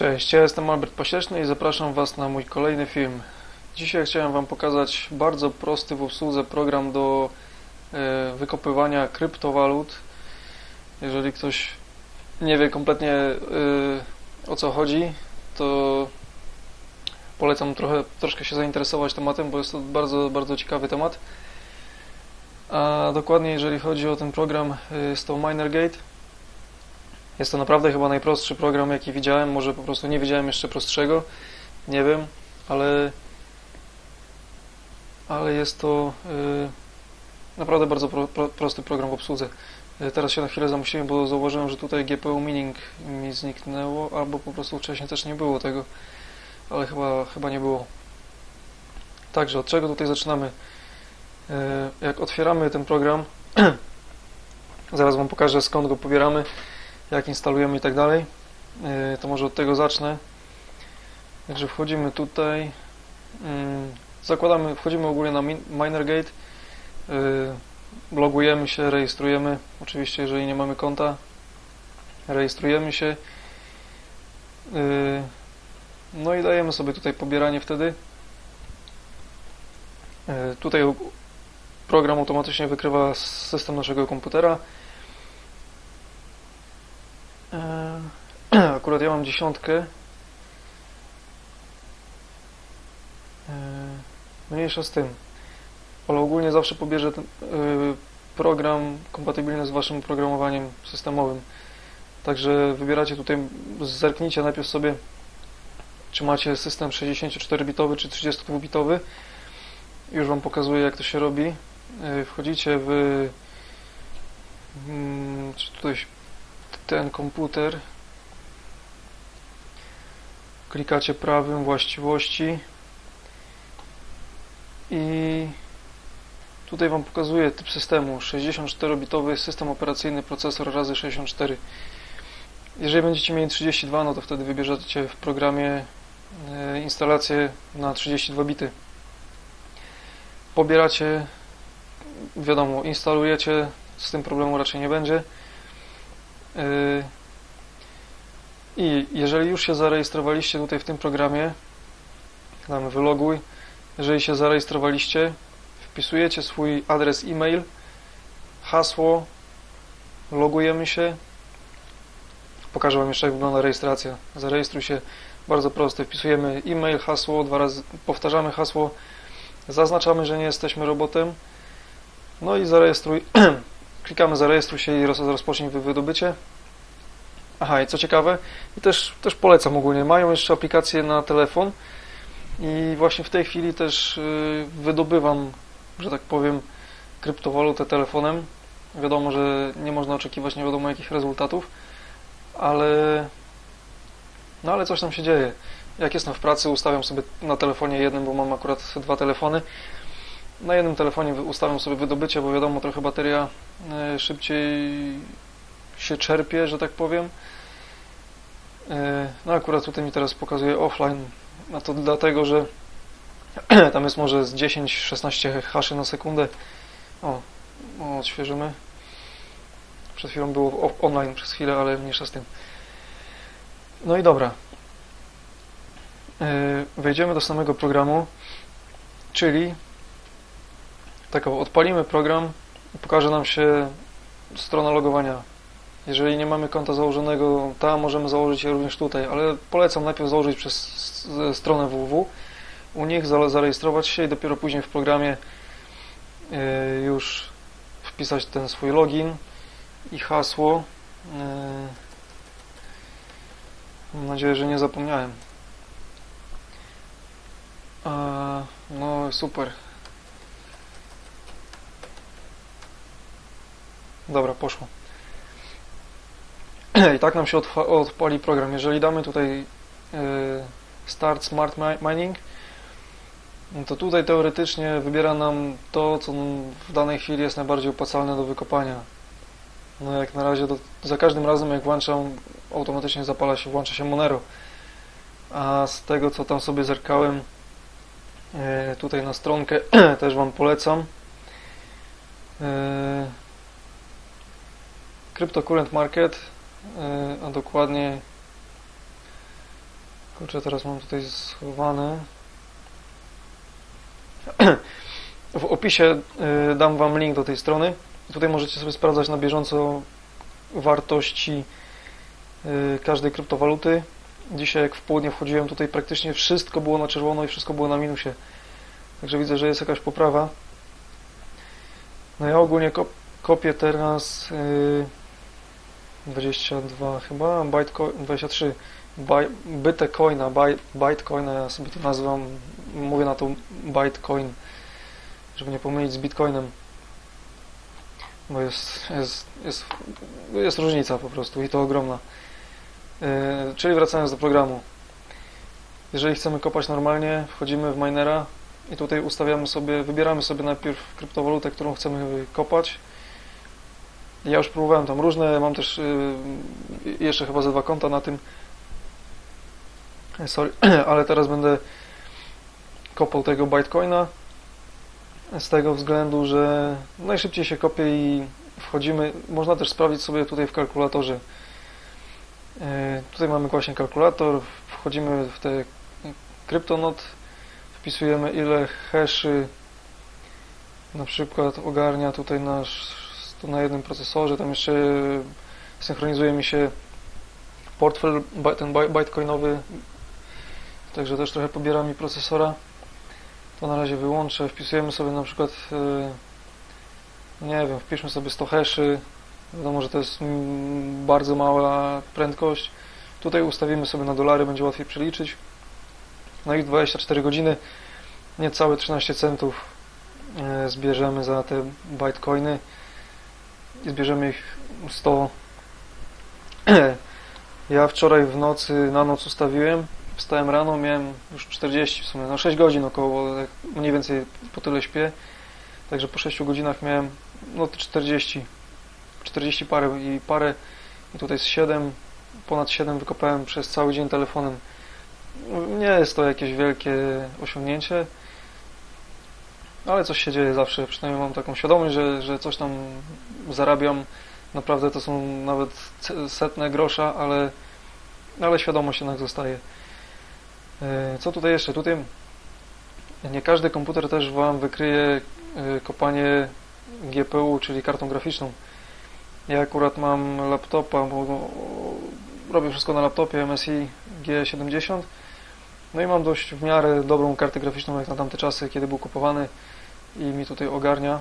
Cześć, ja jestem Albert Pasieczny i zapraszam Was na mój kolejny film. Dzisiaj chciałem Wam pokazać bardzo prosty w obsłudze program do e, wykopywania kryptowalut. Jeżeli ktoś nie wie kompletnie e, o co chodzi, to polecam trochę, troszkę się zainteresować tematem, bo jest to bardzo, bardzo ciekawy temat. A dokładnie jeżeli chodzi o ten program, e, jest to Minergate. Jest to naprawdę chyba najprostszy program, jaki widziałem. Może po prostu nie widziałem jeszcze prostszego. Nie wiem, ale, ale jest to y, naprawdę bardzo pro, pro, prosty program w obsłudze. Y, teraz się na chwilę zamyśliłem, bo zauważyłem, że tutaj GPU Mining mi zniknęło, albo po prostu wcześniej też nie było tego, ale chyba, chyba nie było. Także od czego tutaj zaczynamy? Y, jak otwieramy ten program, zaraz Wam pokażę skąd go pobieramy jak instalujemy i tak dalej. Yy, To może od tego zacznę. Także wchodzimy tutaj, mm, zakładamy, wchodzimy ogólnie na Min- Minergate, yy, logujemy się, rejestrujemy, oczywiście jeżeli nie mamy konta, rejestrujemy się, no i dajemy sobie tutaj pobieranie wtedy. Tutaj program automatycznie wykrywa system naszego komputera. Akurat ja mam dziesiątkę. Eee, Mniejsza z tym. Ale ogólnie zawsze pobierze ten yy, program kompatybilny z waszym oprogramowaniem systemowym. Także wybieracie tutaj, zerknijcie najpierw sobie, czy macie system 64-bitowy czy 32-bitowy. Już wam pokazuję jak to się robi. Yy, Wchodzicie w mm, czy tutaj ten komputer. Klikacie prawym właściwości i tutaj Wam pokazuje typ systemu 64-bitowy system operacyjny procesor razy 64. Jeżeli będziecie mieli 32, no to wtedy wybierzecie w programie e, instalację na 32 bity. Pobieracie, wiadomo, instalujecie, z tym problemu raczej nie będzie. I jeżeli już się zarejestrowaliście tutaj w tym programie, damy wyloguj, jeżeli się zarejestrowaliście, wpisujecie swój adres e-mail, hasło, logujemy się. Pokażę Wam jeszcze jak wygląda rejestracja. Zarejestruj się bardzo proste. Wpisujemy e-mail, hasło, dwa razy powtarzamy hasło, zaznaczamy, że nie jesteśmy robotem. No i zarejestruj klikamy zarejestruj się i roz, rozpocznij wy- wydobycie. Aha, i co ciekawe, i też, też polecam ogólnie, mają jeszcze aplikację na telefon i właśnie w tej chwili też yy, wydobywam, że tak powiem, kryptowalutę telefonem. Wiadomo, że nie można oczekiwać nie wiadomo jakich rezultatów, ale no ale coś tam się dzieje. Jak jestem w pracy, ustawiam sobie na telefonie jednym, bo mam akurat dwa telefony. Na jednym telefonie ustawiam sobie wydobycie, bo wiadomo, trochę bateria e, szybciej się czerpie, że tak powiem. E, No akurat tutaj mi teraz pokazuje offline, a to dlatego, że tam jest może z 10-16 haszy na sekundę. O, o, odświeżymy. Przed chwilą było online przez chwilę, ale mniejsza z tym. No i dobra. E, Wejdziemy do samego programu, czyli tak, odpalimy program i pokaże nam się strona logowania. Jeżeli nie mamy konta założonego tam, możemy założyć je również tutaj, ale polecam najpierw założyć przez stronę www, u nich za- zarejestrować się i dopiero później w programie y, już wpisać ten swój login i hasło. Y, Mam nadzieję, że nie zapomniałem. No super. Dobra, poszło. I tak nam się odpali program. Jeżeli damy tutaj y, Start Smart Mi- Mining, to tutaj teoretycznie wybiera nam to, co w danej chwili jest najbardziej opłacalne do wykopania. No jak na razie, za każdym razem jak włączam, automatycznie zapala się, włącza się Monero. A z tego, co tam sobie zerkałem, y, tutaj na stronkę też Wam polecam. Y, Cryptocurrent Market, a dokładnie Kurczę, teraz mam tutaj schowane. W opisie y, dam Wam link do tej strony. Tutaj możecie sobie sprawdzać na bieżąco wartości y, każdej kryptowaluty. Dzisiaj jak w południe wchodziłem, tutaj praktycznie wszystko było na czerwono i wszystko było na minusie. Także widzę, że jest jakaś poprawa. No ja ogólnie kop kopię teraz 22 chyba, Bytecoin, 23 By- Bytecoina, By- Bytecoina, ja sobie to nazywam, mówię na to Bytecoin, żeby nie pomylić z Bitcoinem, bo jest, jest, jest, jest różnica po prostu i to ogromna. Yy, czyli wracając do programu. Jeżeli chcemy kopać normalnie, wchodzimy w minera i tutaj ustawiamy sobie, wybieramy sobie najpierw kryptowalutę, którą chcemy kopać. Ja już próbowałem tam różne, mam też yy, jeszcze chyba ze dwa konta na tym. Sorry, ale teraz będę kopał tego Bitcoina z tego względu, że najszybciej się kopie i wchodzimy. Można też sprawdzić sobie tutaj w kalkulatorze. Yy, Tutaj mamy właśnie kalkulator, wchodzimy w te kryptonot, wpisujemy ile haszy na przykład ogarnia tutaj nasz tu na jednym procesorze, tam jeszcze synchronizuje mi się portfel, ten bi- bitcoinowy, także też trochę pobiera mi procesora. To na razie wyłączę, wpisujemy sobie na przykład, yy, nie wiem, wpiszmy sobie 100 haszy, wiadomo, że to jest mm, bardzo mała prędkość. Tutaj ustawimy sobie na dolary, będzie łatwiej przeliczyć. No i 24 godziny, niecałe 13 centów yy, zbierzemy za te bitcoiny zbierzemy ich 100. Ja wczoraj w nocy, na noc ustawiłem, wstałem rano, miałem już 40 w sumie, no 6 godzin około, tak mniej więcej po tyle śpię, także po 6 godzinach miałem no to 40, 40 parę i parę i tutaj z 7, ponad 7 wykopałem przez cały dzień telefonem. Nie jest to jakieś wielkie osiągnięcie, ale coś się dzieje zawsze, przynajmniej mam taką świadomość, że, że coś tam zarabiam. Naprawdę to są nawet setne grosza, ale, ale świadomość jednak zostaje. E, Co tutaj jeszcze? Tutaj nie każdy komputer też Wam wykryje e, kopanie GPU, czyli kartą graficzną. Ja akurat mam laptopa, bo no, robię wszystko na laptopie MSI G70 no i mam dość w miarę dobrą kartę graficzną jak na tamte czasy, kiedy był kupowany i mi tutaj ogarnia.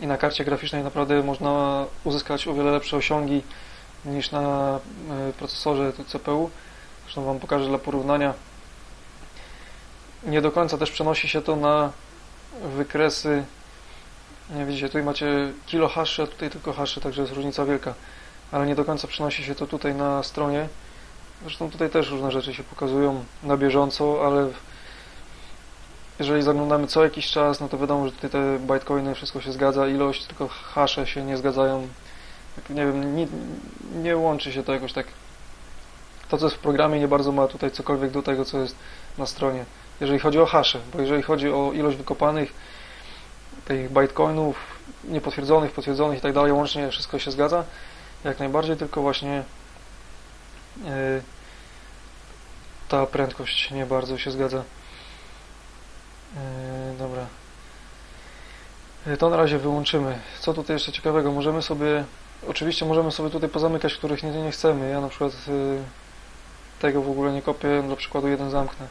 I na karcie graficznej naprawdę można uzyskać o wiele lepsze osiągi niż na y, procesorze CPU. Zresztą Wam pokażę dla porównania. Nie do końca też przenosi się to na wykresy. Nie widzicie, tutaj macie kilo haszy, a tutaj tylko haszy, także jest różnica wielka. Ale nie do końca przenosi się to tutaj na stronie. Zresztą tutaj też różne rzeczy się pokazują na bieżąco, ale jeżeli zaglądamy co jakiś czas, no to wiadomo, że tutaj te bitcoiny, wszystko się zgadza, ilość, tylko hasze się nie zgadzają. Tak, Nie wiem, nie, nie łączy się to jakoś tak. To, co jest w programie, nie bardzo ma tutaj cokolwiek do tego, co jest na stronie. Jeżeli chodzi o hasze, bo jeżeli chodzi o ilość wykopanych tych bitcoinów, niepotwierdzonych, potwierdzonych i tak dalej, łącznie wszystko się zgadza, jak najbardziej, tylko właśnie ta prędkość nie bardzo się zgadza. Yy, dobra. Yy, To na razie wyłączymy. Co tutaj jeszcze ciekawego? Możemy sobie, oczywiście możemy sobie tutaj pozamykać, których nie, nie chcemy. Ja na przykład tego w ogóle nie kopię, dla przykładu jeden zamknę.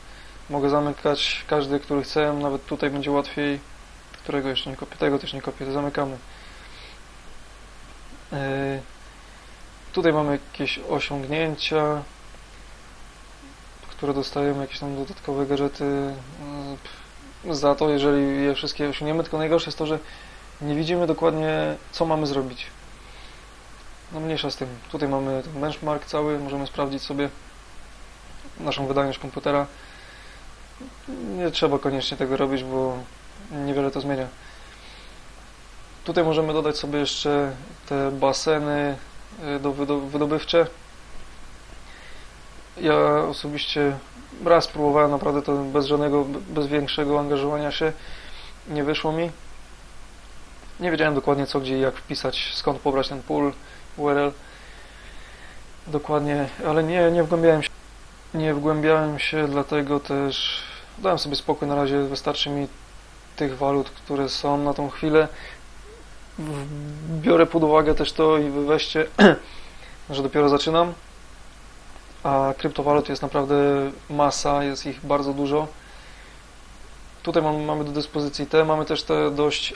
Mogę zamykać każdy, który chcę, nawet tutaj będzie łatwiej. Którego jeszcze nie kopię, tego też nie kopię, to zamykamy. Tutaj mamy jakieś osiągnięcia, które dostajemy, jakieś tam dodatkowe gadżety yy, za to, jeżeli je wszystkie osiągniemy. Tylko najgorsze jest to, że nie widzimy dokładnie, co mamy zrobić. No mniejsza z tym. Tutaj mamy ten benchmark cały, możemy sprawdzić sobie naszą wydajność komputera. Nie trzeba koniecznie tego robić, bo niewiele to zmienia. Tutaj możemy dodać sobie jeszcze te baseny do wydo- wydobywcze. Ja osobiście raz próbowałem, naprawdę to bez żadnego, bez większego angażowania się nie wyszło mi. Nie wiedziałem dokładnie co, gdzie i jak wpisać, skąd pobrać ten pool URL. Dokładnie, ale nie, nie wgłębiałem się. nie wgłębiałem się, dlatego też dałem sobie spokój. Na razie wystarczy mi tych walut, które są na tą chwilę. Biorę pod uwagę też to i weźcie, że dopiero zaczynam, a kryptowalut jest naprawdę masa, jest ich bardzo dużo. Tutaj mam, mamy do dyspozycji te, mamy też te dość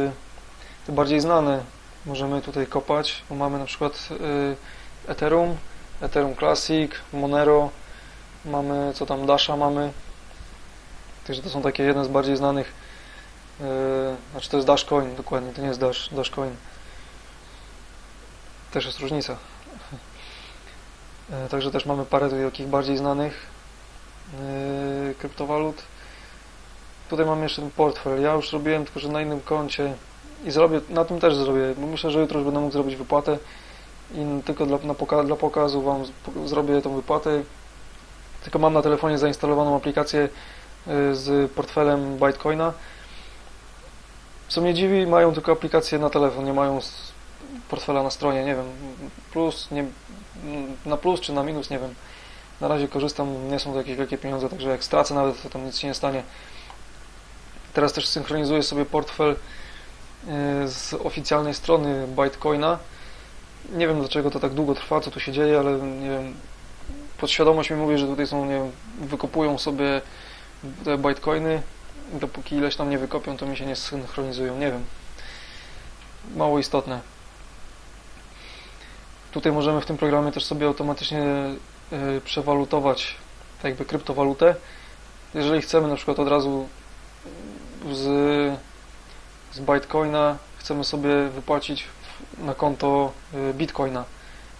te bardziej znane. Możemy tutaj kopać, mamy na przykład y, Ethereum, Ethereum Classic, Monero, mamy co tam Dasha mamy. Także to są takie jedne z bardziej znanych. Yy, znaczy to jest Dashcoin dokładnie, to nie jest Dash, Dashcoin. Też jest różnica. Yy, Także też mamy parę takich bardziej znanych yy, kryptowalut. Tutaj mam jeszcze ten portfel. Ja już robiłem tylko, że na innym koncie i zrobię, na tym też zrobię, bo myślę, że jutro już będę mógł zrobić wypłatę i tylko dla, poka dla pokazu Wam zrobię tą wypłatę. Tylko mam na telefonie zainstalowaną aplikację z portfelem Bitcoina. Co mnie dziwi, mają tylko aplikację na telefon, nie mają portfela na stronie, nie wiem, plus, nie, na plus czy na minus, nie wiem. Na razie korzystam, nie są to jakieś wielkie pieniądze, także jak stracę nawet, to tam nic się nie stanie. Teraz też synchronizuję sobie portfel y, z oficjalnej strony Bitcoina. Nie wiem dlaczego to tak długo trwa, co tu się dzieje, ale nie wiem, podświadomość mi mówi, że tutaj są, nie wiem, wykopują sobie te bitcoiny, dopóki ileś tam nie wykopią, to mi się nie synchronizują, nie wiem. Mało istotne. Tutaj możemy w tym programie też sobie automatycznie y, przewalutować tak jakby kryptowalutę. Jeżeli chcemy na przykład od razu z, z Bitcoina chcemy sobie wypłacić na konto y, Bitcoina,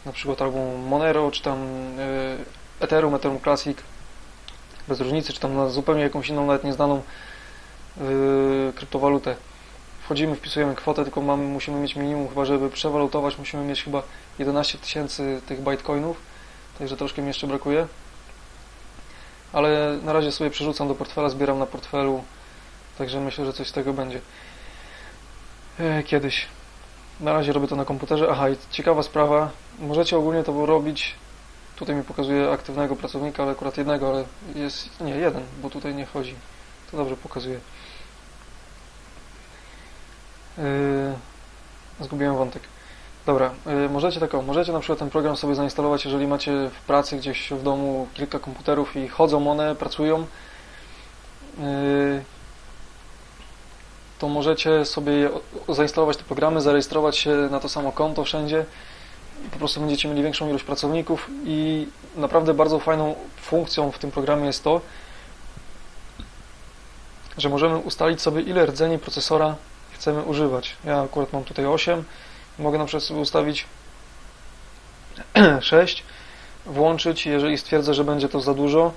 na przykład albo Monero, czy tam y, Ethereum, Ethereum Classic, bez różnicy, czy tam na zupełnie jakąś inną, nawet nieznaną y, kryptowalutę. Wchodzimy, wpisujemy kwotę, tylko mamy, musimy mieć minimum, chyba żeby przewalutować, musimy mieć chyba 11 tysięcy tych bitcoinów, także troszkę mi jeszcze brakuje. Ale na razie sobie przerzucam do portfela, zbieram na portfelu, także myślę, że coś z tego będzie. E, Kiedyś. Na razie robię to na komputerze. Aha, i ciekawa sprawa. Możecie ogólnie to robić. Tutaj mi pokazuje aktywnego pracownika, ale akurat jednego, ale jest. Nie, jeden, bo tutaj nie chodzi. To dobrze pokazuje. Yy, zgubiłem wątek. Dobra, yy, możecie taką, możecie na przykład ten program sobie zainstalować, jeżeli macie w pracy gdzieś w domu kilka komputerów i chodzą one, pracują. Yy, to możecie sobie zainstalować te programy, zarejestrować się na to samo konto wszędzie. Po prostu będziecie mieli większą ilość pracowników i naprawdę bardzo fajną funkcją w tym programie jest to, że możemy ustalić sobie ile rdzeni procesora chcemy używać. Ja akurat mam tutaj 8, mogę na przykład sobie ustawić 6, włączyć, jeżeli stwierdzę, że będzie to za dużo,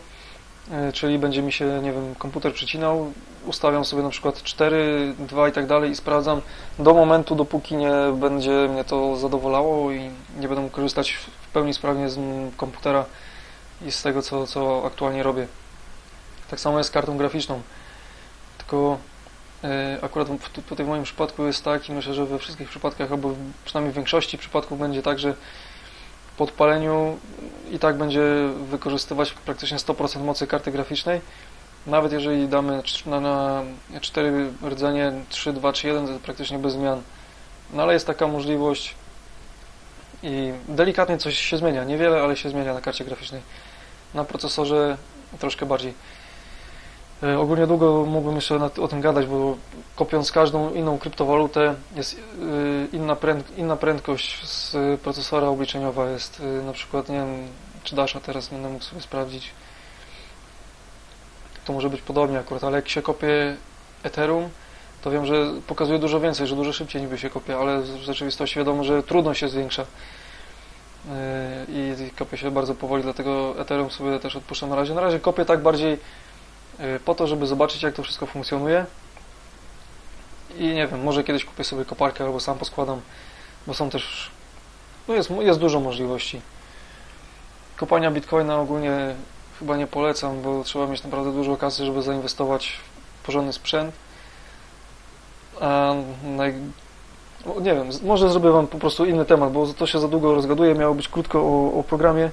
yy, czyli będzie mi się, nie wiem, komputer przycinał, ustawiam sobie na przykład 4, 2 i tak dalej i sprawdzam do momentu, dopóki nie będzie mnie to zadowalało i nie będę mógł korzystać w pełni sprawnie z komputera i z tego, co, co aktualnie robię. Tak samo jest z kartą graficzną. Tylko e, akurat tutaj w moim przypadku jest tak i myślę, że we wszystkich przypadkach, albo przynajmniej w większości przypadków będzie tak, że po odpaleniu i tak będzie wykorzystywać praktycznie 100% mocy karty graficznej. Nawet jeżeli damy na, na 4 rdzenie 3, 2 czy 1, to praktycznie bez zmian. No ale jest taka możliwość i delikatnie coś się zmienia. Niewiele, ale się zmienia na karcie graficznej. Na procesorze troszkę bardziej. E, Ogólnie długo mógłbym jeszcze o tym gadać, bo kopiąc każdą inną kryptowalutę jest y, inna, pręd, inna prędkość z procesora obliczeniowa jest y, na przykład, nie wiem, czy Dasha teraz będę mógł sobie sprawdzić. To może być podobnie akurat, ale jak się kopie Ethereum, to wiem, że pokazuje dużo więcej, że dużo szybciej niby się kopie, ale w rzeczywistości wiadomo, że trudność się zwiększa. I kopie się bardzo powoli, dlatego Ethereum sobie też odpuszczam na razie. Na razie kopię tak bardziej po to, żeby zobaczyć jak to wszystko funkcjonuje. I nie wiem, może kiedyś kupię sobie koparkę albo sam poskładam, bo są też, no jest, jest dużo możliwości. Kopania Bitcoina ogólnie chyba nie polecam, bo trzeba mieć naprawdę dużo kasy, żeby zainwestować w porządny sprzęt. A naj... nie wiem, może zrobię Wam po prostu inny temat, bo to się za długo rozgaduje. Miało być krótko o, o programie.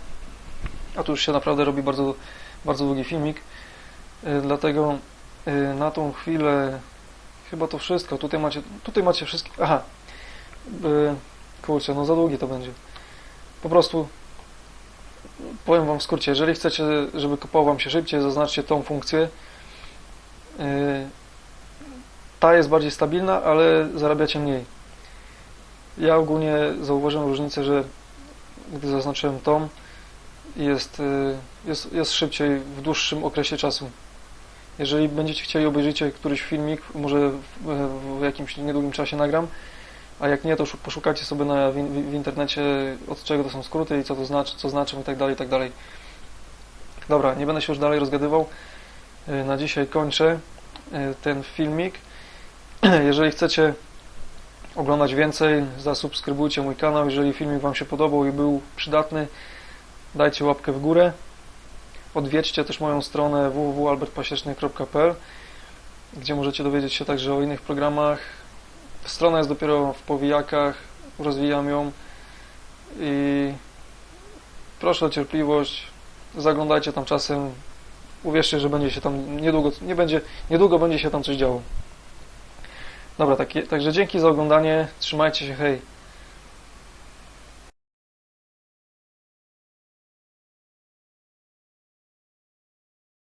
a tu już się naprawdę robi bardzo, bardzo długi filmik. Y, Dlatego y, na tą chwilę chyba to wszystko. Tutaj macie, tutaj macie wszystkie. Aha. Y, Kurczę, no za długie to będzie. Po prostu powiem Wam w skrócie, jeżeli chcecie, żeby kopało Wam się szybciej, zaznaczcie tą funkcję. Ta jest bardziej stabilna, ale zarabiacie mniej. Ja ogólnie zauważyłem różnicę, że gdy zaznaczyłem tą, jest, jest, jest szybciej w dłuższym okresie czasu. Jeżeli będziecie chcieli obejrzeć któryś filmik, może w, jakimś niedługim czasie nagram, a jak nie, to szu- poszukajcie sobie na, w, w internecie od czego to są skróty i co to znaczy, co znaczą i tak dalej, i tak dalej. Dobra, nie będę się już dalej rozgadywał. Na dzisiaj kończę yy, ten filmik. Jeżeli chcecie oglądać więcej, zasubskrybujcie mój kanał. Jeżeli filmik Wam się podobał i był przydatny, dajcie łapkę w górę. Odwiedźcie też moją stronę www.albertpasieczny.pl gdzie możecie dowiedzieć się także o innych programach. Strona jest dopiero w powijakach, rozwijam ją i proszę o cierpliwość. Zaglądajcie tam czasem. Uwierzcie, że będzie się tam niedługo, nie będzie, niedługo będzie się tam coś działo. Dobra, takie, także dzięki za oglądanie. Trzymajcie się, hej.